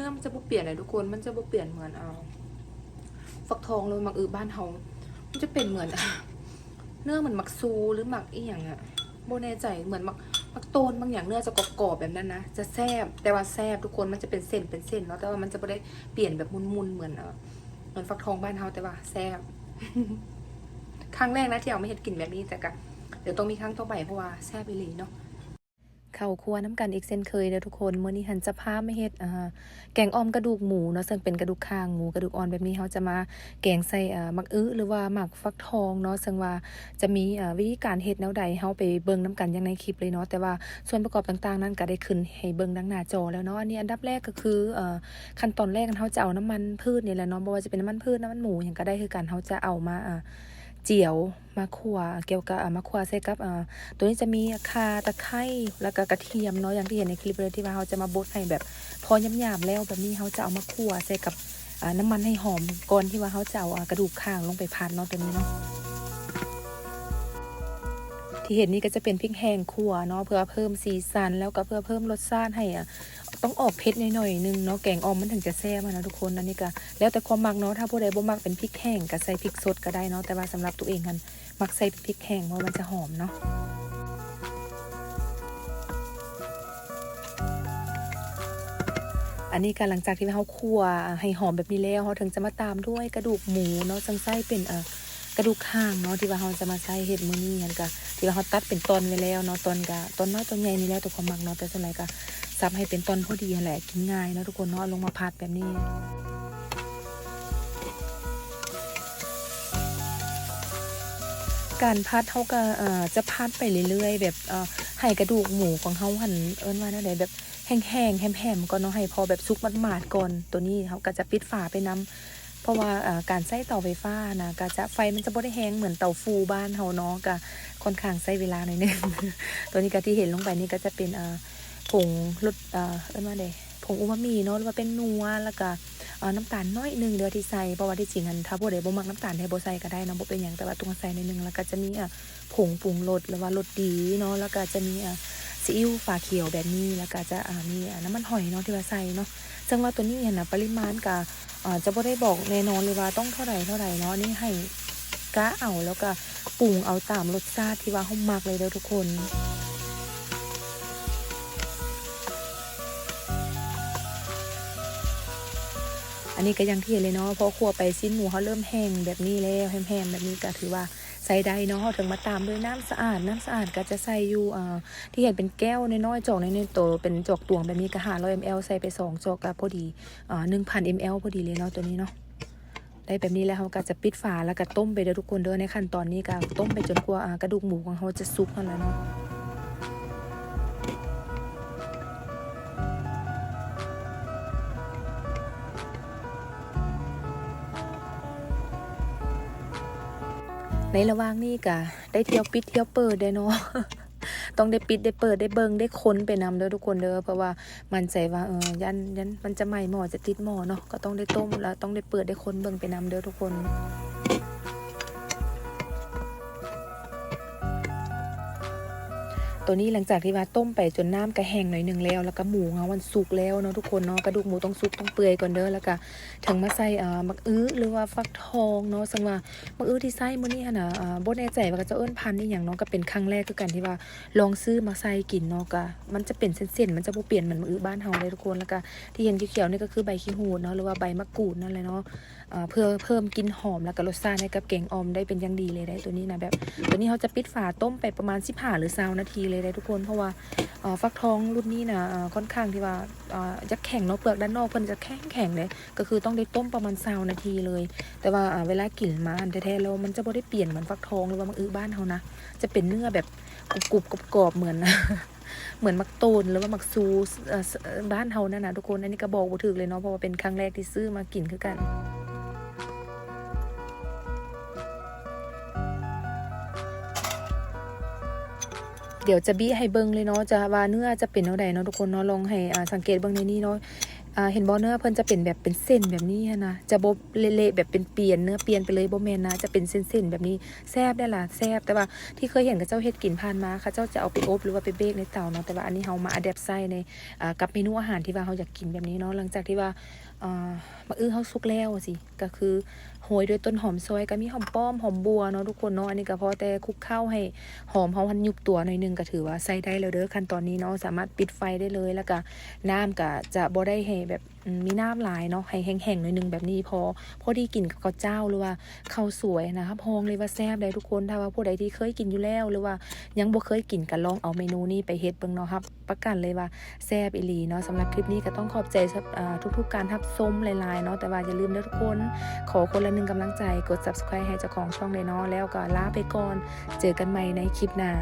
นื้อมันจะบ่เปลี่ยนเลยทุกคน มันจะบ่เปลี่ยนเหมือนเอาฟักทองหรือหมักอือบ้านเฮามันจะเป็นเหมือนเนื้อเหมือนหมักซูหรือหมักอีหยังอะโบแน่ใจเหมือนหมักหมักโตนบางอย่างเนื้อจะกรอบๆแบบนั้นนะจะแซบแต่ว่าแซบทุกคนมันจะเป็นเส้นเป็นเส้นเนาะแต่ว่ามันจะไม่ได้เปลี่ยนแบบมุนๆเหมือนเออเหมือนฟักทองบ้านเฮาแต่ว่าแซบครั้งแรกนะที่เอาไม่เห็ดกลิ่นแบบนี้แต่ก็เดี๋ยวต้องมีครั้งต่อไปเพราะว่าแซบไปเลยเนาะ เข้าครัวน้ำกันอีกเส้นเคยเด้อทุกคนเมื้อนี้หันจะพาไม่เฮ็ดอ่าแกงอ่อมกระดูกหมูเนาะซึ่งเป็นกระดูกคางหมูกระดูกอ่อนแบบนี้เขาจะมาแกงใส่อ่ามักอื้อหรือว่าหมักฟักทองเนาะซึ่งว่าจะมีอ่าวิธีการเฮ็ดแนวใดเฮาไปเบิ่งน้ำกันอย่างในคลิปเลยเนาะแต่ว่าส่วนประกอบต่างๆ นั้นก็ได้ขึ้นให้เบิ่งดังหน้าจอแล้วเนาะอันนี้อันดับแรกก็คืออ่อขั้นตอนแรกเขาจะเอาน้ำมันพืชนี่แหละเนาะบ่ว่าจะเป็นน้ำมันพืชน้ำมันหมูหยังก็ได้คือกันเขาจะเอามาอ่า เจียวมาขั่วเกี่ยวกับมาขั่วใส่กับตัวนี้จะมีข่าตะไคร้แล้วก็กระเทียมเนาะอย่างที่เห็นในคลิปเลยที่ว่าเขาจะมาบดให้แบบพอหยาบๆแล้วแบบนี้เขาจะเอามาขั่วใส่กับน้ำมันให้หอมก่อนที่ว่าเขาจะเอากระดูกข้างลงไปพันเนาะตัวนี้เนาะ ที่เห็นนี่ก็จะเป็นพริกแห้งขั่วเนาะเพื่อเพิ่มสีสันแล้วก็เพื่อเพิ่มรสชาติให้อะต้องออกเผ็ดหน่อยๆนึงเนาะแกงออมมันถึงจะแซ่บนะทุกคนอันนี้ก็แล้วแต่ความมักเนาะถ้าผู้ใดบ่มักเป็นพริกแห้งก็ใส่พริกสดก็ได้เนาะแต่ว่าสำหรับตัวเองกันมักใส่พริกแห้งเพราะมันจะหอมเนาะอันนี้ก็หลังจากที่เขาคั่วให้หอมแบบนี้แล้วเขาถึงจะมาตามด้วยกระดูกหมูเนาะจังไส้เป็นเอ่อ กระดูกข้างเนาะที่ว่าเขาจะมาใส่เห็ดมื้อนี้กันก็ที่ว่าเขาตัดเป็นตอนไว้แล้วเนาะตอนก็ตอนน้อยตอนใหญ่นี่แล้วแต่ความมักเนาะแต่ส่วนใหญ่ก็สับให้เป็นตอนพอดีแหละกินง่ายเนาะทุกคนเนาะลงมาผัดแบบนี้การพัดเขาก็จะพัดไปเรื่อยๆ แบบเอ่อให้กระดูกหมูของเขาหันเอิ้นว่าแนวใดแบบแห้งๆแหมๆก่อนเนาะให้พอแบบสุกมาดๆก่อนตัวนี้เขาก็จะปิดฝาไปน้ำ เพราะว่าการใช้เตาไฟฟ้านะก็จะไฟมันจะบ่ได้แห้งเหมือนเตาฟูบ้านเฮาเนาะก็ค่อนข้างใช้เวลาหน่อยนึงตัวนี้ก็ที่เห็นลงไปนี่ก็จะเป็นผงรสเอ่อเอิ้นว่าใดผงอูมามิเนาะหรือว่าเป็นนัวแล้วก็น้ำตาลน้อยหนึ่งเดียวที่ใส่เพราะว่าที่จริงอันถ้าผู้ใดบ่มักน้ำตาลให้บ่ใส่ก็ได้นะบ่เป็นหยังแต่ว่าต้องใส่ในอยหนึงแล้วก็จะมีผงปรุงรสหรือว่ารสดีเนาะแล้วก็จะมีอะ ซีอิ๊วฝาเขียวแบบนี้แล้วก็จะมีน้ำมันหอยเนาะที่ว่าใส่เนาะซึ่งว่าตัวนี้เนี่ยนะปริมาณก็อ่าจะบ่ได้บอกแน่นอนเลยว่าต้องเท่าไหร่เท่าไหร่เนาะนี่ให้กะเอาแล้วก็ปรุงเอาตามรสชาติที่ว่าเฮามักเลยเด้อทุกคนอันนี้ก็ยังที่เห็นเลยเนาะพอคั่วไปสิ้นหมูเขาเริ่มแห้งแบบนี้แล้วแห้งๆแบบนี้ก็ถือว่า ใส่ได้เนาะถึงมาตามด้วยน้ำสะอาดน้ำสะอาดก็จะใส่อยู่อ่าที่เห็นเป็นแก้วน้อยๆจอกในในโตเป็นจอกตวงแบบนี้ก็หาร้อยมลใส่ไปสองจอกก็พอดีอ่าหนึ่งพันมลพอดีเลยเนาะตัวนี้เนาะได้แบบนี้แล้วเขาก็จะปิดฝาแล้วก็ต้มไปเด้อทุกคนเด้อในขั้นตอนนี้ก็ต้มไปจนกว่าอ่ากระดูกหมูของเขาจะสุกนั่นแหละเนาะ ในระหว่างนี้ก็ได้เที่ยวปิดเที่ยวเปิดได้เนาะต้องได้ปิดได้เปิดได้เบิงได้ค้นไปนำเด้อทุกคนเด้อเพราะว่ามันใจว่าเออยันยันมันจะใหม่หมอจะติดหมอเนาะก็ต้องได้ต้มแล้วต้องได้เปิดได้ค้นเบิงไปนำเด้อทุกคน ตัวนี้หลังจากที่ว่าต้มไปจนน้ำกระแห้งหน่อยหนึ่งแล้ว แล้วก็หมูเขามันสุกแล้วเนาะทุกคนเนาะกระดูกหมูต้องสุกต้องเปื่อยก่อนเด้อแล้วก็ถึงมาใส่อ่ามักอื้อหรือว่าฟักทองเนาะซึ่งว่ามักอื้อที่ใส่มื้อนี้หั่นน่ะอ่าบ่แน่ใจว่าจะเอิ้นพันธุ์อีหยังเนาะก็เป็นครั้งแรกคือกันที่ว่าลองซื้อมาใส่กินเนาะก็มันจะเป็นเส้นๆมันจะบ่เปลี่ยนเหมือนมักอื้อบ้านเฮาเลยทุกคนแล้วก็ที่เห็นเขียวๆนี่ก็คือใบขี้หูดเนาะหรือว่าใบมะกรูดนั่นแหละเนาะอ่าเพื่อเพิ่มกลิ่นหอมแล้วก็รสชาติให้กับแกงออมได้เป็นอย่างดีเลยได้ตัวนี้นะแบบตัวนี้เขาจะปิดฝาต้มไปประมาณ15หรือ20นาทีเลยได้ทุกคนเพราะว่าฟักทองรุ่นนี้นะค่อนข้างที่ว่าจะแข็งเนาะเปลือกด้านนอกเพิ่นจะแข็งแข็งเลยก็คือต้องได้ต้มประมาณ20นาทีเลย แต่ว่าเวลากลิ่นมาอันแท้ๆแล้วมันจะบ่ได้เปลี่ยนเหมือนฟักทองหรือว่ามังอื้อบ้านเขานะจะเป็นเนื้อแบบกรุบกรอบเหมือนเหมือนมักโตนหรือว่ามักซูบ้านเฮานั่นนะทุกคนอันนี้ก็บอกบ่ถูกเลยเนาะเพราะว่าเป็นครั้งแรกที่ซื้อมากินคือกัน ดี๋ยวจะบี้ให้เบิ้งเลยเนาะจะว่าเนื้อจะเป็นเท่าใดเนาะทุกคนเนาะลองให้อ่าสังเกตเบิ้งในนี้เนาะเห็นบอเนื้อเพิ่นจะเป็นแบบเป็นเส้นแบบนี้นะจะบบเละๆแบบเป็นเปลี่ยนเนื้อเปลี่ยนไปเลยโบแมนนะจะเป็นเส้นๆแบบนี้แซบได้ล่ะแซบแต่ว่าที่เคยเห็นกับเจ้าเฮ็ดกินผ่านมาค่ะเจ้าจะเอาไปอบหรือว่าไปเบกในเตาเนาะแต่ว่าอันนี้เฮามาอัดแอปใส่ในกับเมนูอาหารที่ว่าเฮาอยากกินแบบนี้เนาะหลังจากที่ว่า มาอื้อเฮาสุกแล้วสิ ก็คือโหยด้วยต้นหอมซอยก็มีหอมป้อมหอมบัวเนาะทุกคนเนาะอันนี้ก็พอแต่คุกข้าวให้หอมเฮาหันยุบตัวหน่อยนึงก็ถือว่าใส่ได้แล้วเด้อขั้นตอนนี้เนาะสามารถปิดไฟได้เลยแล้วก็น้ำก็จะบ่ได้ให้แบบ มีน้ำลายเนาะให้แห้งๆหน่อยนึงแบบนี้พอ พอดีกินกับข้าวเจ้าหรือว่าข้าวสวยนะครับพองเลยว่าแซ่บเลยทุกคนถ้าว่าผู้ใดที่เคยกินอยู่แล้วหรือว่ายังบ่เคยกินก็ลองเอาเมนูนี้ไปเฮ็ดเบิ่งเนาะครับ ประกันเลยว่าแซ่บอีหลีเนาะสำหรับคลิปนี้ก็ต้องขอบใจทุกๆการทับส้มหลายๆเนาะแต่ว่าอย่าลืมนะทุกคน ขอคนละหนึ่งกำลังใจกด subscribe ให้เจ้าของช่องเลยเนาะแล้วก็ลาไปก่อน เจอกันใหม่ในคลิปหน้า